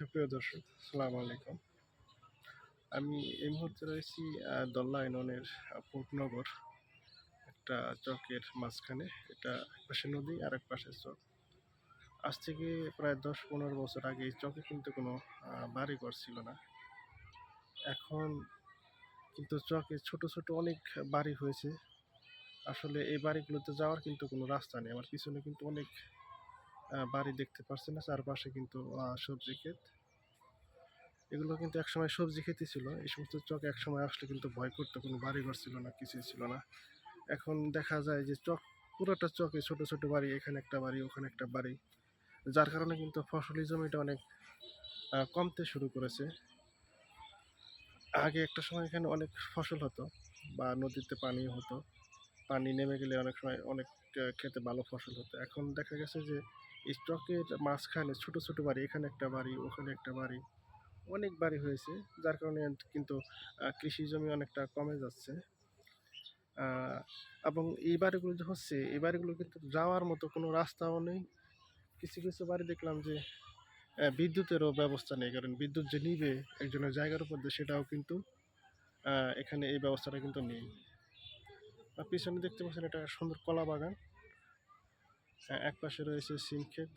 সুপ্রিয় দর্শক সালাম আলাইকুম। আমি এই মুহূর্তে রয়েছি দল্লা ইউনিয়নের আহ, পোর্টনগর একটা চকের মাঝখানে। এটা এক পাশে নদী আর এক পাশে চক। আজ থেকে প্রায় দশ পনেরো বছর আগে এই চকে কিন্তু কোনো আহ, বাড়িঘর ছিল না। এখন কিন্তু চকে ছোট ছোট অনেক বাড়ি হয়েছে। আসলে এই বাড়িগুলোতে যাওয়ার কিন্তু কোনো রাস্তা নেই। আমার পিছনে কিন্তু অনেক বাড়ি দেখতে পাচ্ছেন না, চারপাশে কিন্তু সবজি ক্ষেত। এগুলো কিন্তু একসময় সবজি খেতে ছিল, এই সমস্ত চক একসময় আসলে কিন্তু ভয় করতো, কোনো বাড়িঘর ছিল না, কিছুই ছিল না। এখন দেখা যায় যে চক, পুরোটা চকে ছোট ছোট বাড়ি, এখানে একটা বাড়ি, ওখানে একটা বাড়ি, যার কারণে কিন্তু ফসলি জমিটা অনেক কমতে শুরু করেছে। আগে একটা সময় এখানে অনেক ফসল হতো, বা নদীতে পানি হতো। পানি নেমে গেলে অনেক সময় অনেক খেতে ভালো ফসল হতো। এখন দেখা গেছে যে স্টকের মাঝখানে ছোট ছোট বাড়ি, এখানে একটা বাড়ি, ওখানে একটা বাড়ি, অনেক বাড়ি হয়েছে, যার কারণে কিন্তু কৃষি জমি অনেকটা কমে যাচ্ছে। এবং এই বাড়িগুলো যে হচ্ছে, এই বাড়িগুলো কিন্তু যাওয়ার মতো কোনো রাস্তাও নেই। কিছু কিছু বাড়ি দেখলাম যে বিদ্যুতেরও ব্যবস্থা নেই, কারণ বিদ্যুৎ যে নিবে একজনের জায়গার উপর সেটাও কিন্তু এখানে এই ব্যবস্থাটা কিন্তু নেই। আর পিছনে দেখতে পাচ্ছেন এটা সুন্দর কলা বাগান। আহ, এক পাশে রয়েছে সিম ক্ষেত।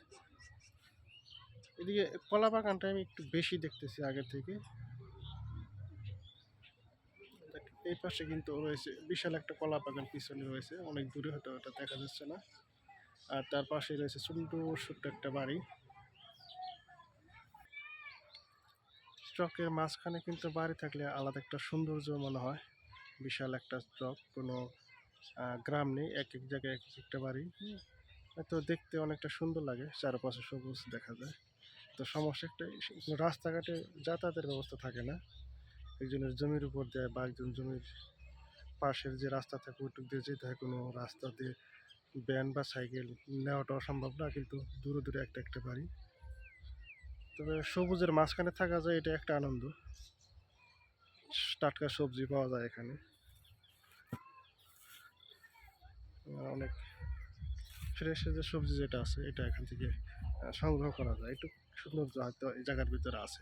এদিকে কলা বাগানটা আমি একটু বেশি দেখতেছি আগে থেকে। এই পাশে কিন্তু রয়েছে বিশাল একটা কলা বাগান পিছনে রয়েছে অনেক দূরে হয়তো ওটা দেখা যাচ্ছে না। আর তার পাশে রয়েছে সুন্দর ছোট্ট একটা বাড়ি। চকের মাঝখানে কিন্তু বাড়ি থাকলে আলাদা একটা সৌন্দর্য মনে হয়। বিশাল একটা চক কোনো গ্রাম নেই এক এক জায়গায় এক এক একটা বাড়ি। হয়তো দেখতে অনেকটা সুন্দর লাগে চারপাশে সবুজ দেখা যায়। তো সমস্যা একটা রাস্তাঘাটে যাতায়াতের ব্যবস্থা থাকে না। একজনের জমির উপর দেয় বা একজন জমির পাশের যে রাস্তা থাকে ওইটুক দিয়ে যেতে হয়। কোনো রাস্তা দিয়ে ভ্যান বা সাইকেল নেওয়াটা সম্ভব না কিন্তু দূরে দূরে একটা একটা বাড়ি। তবে সবুজের মাঝখানে থাকা যায় এটা একটা আনন্দ। টাটকা সবজি পাওয়া যায় এখানে। অনেক ফ্রেশ যে সবজি যেটা আছে, এটা এখান থেকে সংগ্রহ করা যায়। একটু সুন্দর হয়তো এই জায়গার ভিতরে আছে।